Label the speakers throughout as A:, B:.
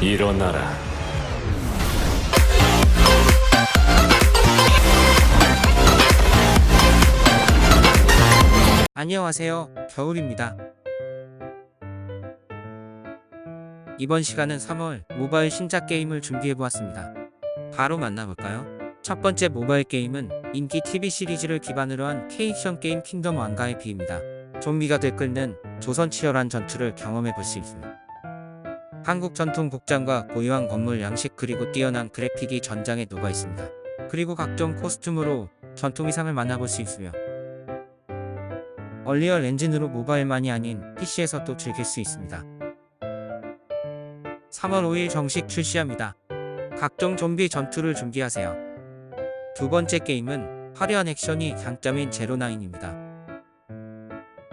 A: 일어나라.
B: 안녕하세요. 겨울입니다. 이번 시간은 3월 모바일 신작 게임을 준비해보았습니다. 바로 만나볼까요? 첫 번째 모바일 게임은 인기 TV 시리즈를 기반으로 한 K액션 게임 킹덤 왕가의 비입니다. 좀비가 들끓는 조선 치열한 전투를 경험해볼 수 있습니다. 한국 전통 복장과 고유한 건물 양식 그리고 뛰어난 그래픽이 전장에 녹아 있습니다. 그리고 각종 코스튬으로 전통 의상을 만나볼 수 있으며 얼리얼 엔진으로 모바일만이 아닌 PC에서도 즐길 수 있습니다. 3월 5일 정식 출시합니다. 각종 좀비 전투를 준비하세요. 두 번째 게임은 화려한 액션이 장점인 제로나인입니다.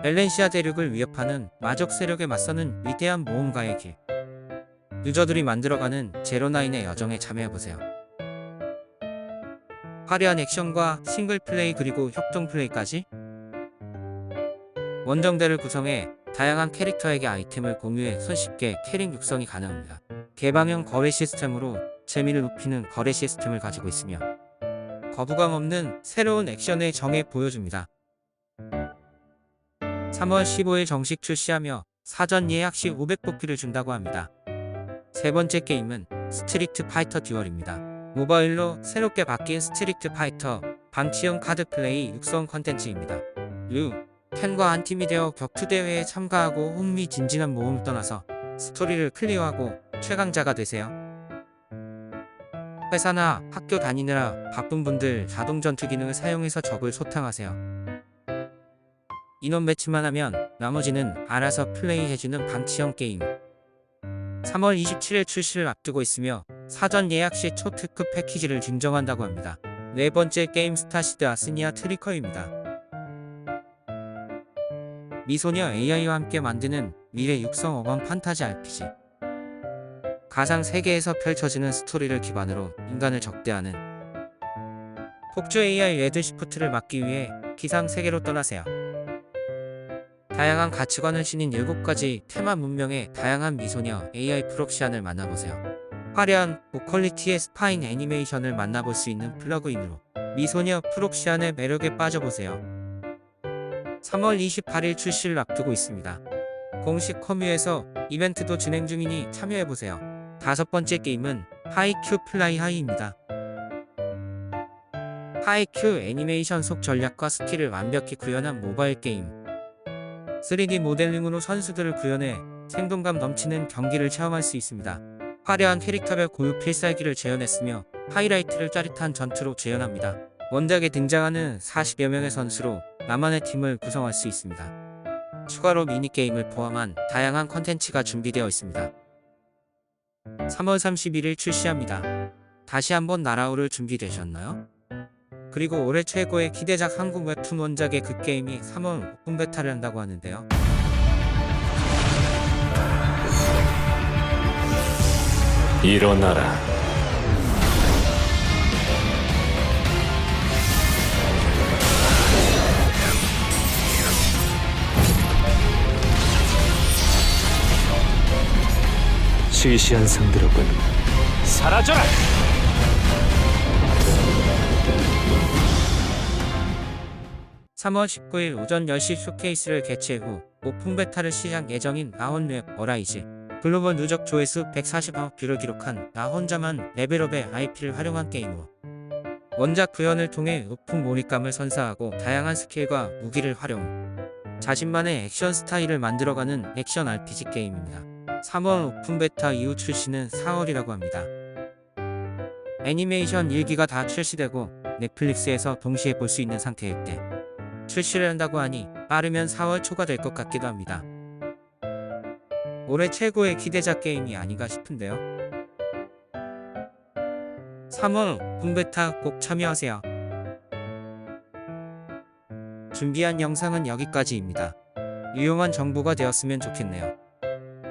B: 벨렌시아 대륙을 위협하는 마적 세력에 맞서는 위대한 모험가의 길. 유저들이 만들어가는 제로나인의 여정에 참여해보세요. 화려한 액션과 싱글 플레이 그리고 협동 플레이까지 원정대를 구성해 다양한 캐릭터에게 아이템을 공유해 손쉽게 캐릭 육성이 가능합니다. 개방형 거래 시스템으로 재미를 높이는 거래 시스템을 가지고 있으며 거부감 없는 새로운 액션을 정해 보여줍니다. 3월 15일 정식 출시하며 사전 예약 시 500뽑기를 준다고 합니다. 세 번째 게임은 스트리트 파이터 듀얼입니다. 모바일로 새롭게 바뀐 스트리트 파이터 방치형 카드 플레이 육성 컨텐츠입니다. 루, 캔과 한 팀이 되어 격투 대회에 참가하고 흥미진진한 모험을 떠나서 스토리를 클리어하고 최강자가 되세요. 회사나 학교 다니느라 바쁜 분들 자동 전투 기능을 사용해서 적을 소탕하세요. 인원 배치만 하면 나머지는 알아서 플레이해주는 방치형 게임. 3월 27일 출시를 앞두고 있으며 사전 예약 시 초특급 패키지를 증정한다고 합니다. 네 번째 게임 스타시드 아스니아 트리커입니다. 미소녀 AI와 함께 만드는 미래 육성 어반 판타지 RPG. 가상 세계에서 펼쳐지는 스토리를 기반으로 인간을 적대하는 폭주 AI 레드 시프트를 막기 위해 기상 세계로 떠나세요. 다양한 가치관을 지닌 7가지 테마 문명의 다양한 미소녀 AI 프록시안을 만나보세요. 화려한 고퀄리티의 스파인 애니메이션을 만나볼 수 있는 플러그인으로 미소녀 프록시안의 매력에 빠져보세요. 3월 28일 출시를 앞두고 있습니다. 공식 커뮤에서 이벤트도 진행 중이니 참여해보세요. 다섯 번째 게임은 하이큐 플라이 하이입니다. 하이큐 애니메이션 속 전략과 스킬을 완벽히 구현한 모바일 게임. 3D 모델링으로 선수들을 구현해 생동감 넘치는 경기를 체험할 수 있습니다. 화려한 캐릭터별 고유 필살기를 재현했으며 하이라이트를 짜릿한 전투로 재현합니다. 원작에 등장하는 40여 명의 선수로 나만의 팀을 구성할 수 있습니다. 추가로 미니게임을 포함한 다양한 컨텐츠가 준비되어 있습니다. 3월 31일 출시합니다. 다시 한번 날아오를 준비되셨나요? 그리고 올해 최고의 기대작 한국 웹툰 원작의 그 게임이 3월 오픈 베타를 한다고 하는데요.
A: 일어나라.
C: 시시한 상대로군. 사라져라!
B: 3월 19일 오전 10시 쇼케이스를 개최 후 오픈 베타를 시작 예정인 나혼랩 어라이즈 글로벌 누적 조회수 140억 뷰를 기록한 나 혼자만 레벨업의 IP를 활용한 게임으로 원작 구현을 통해 높은 몰입감을 선사하고 다양한 스킬과 무기를 활용 자신만의 액션 스타일을 만들어가는 액션 RPG 게임입니다. 3월 오픈 베타 이후 출시는 4월이라고 합니다. 애니메이션 1기가 다 출시되고 넷플릭스에서 동시에 볼 수 있는 상태일 때 출시를 한다고 하니 빠르면 4월 초가 될 것 같기도 합니다. 올해 최고의 기대작 게임이 아닌가 싶은데요. 3월 홈베타 꼭 참여하세요. 준비한 영상은 여기까지입니다. 유용한 정보가 되었으면 좋겠네요.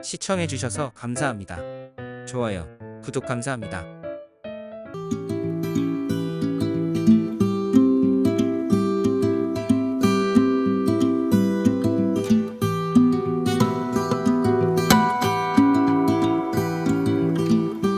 B: 시청해주셔서 감사합니다. 좋아요, 구독 감사합니다. Thank you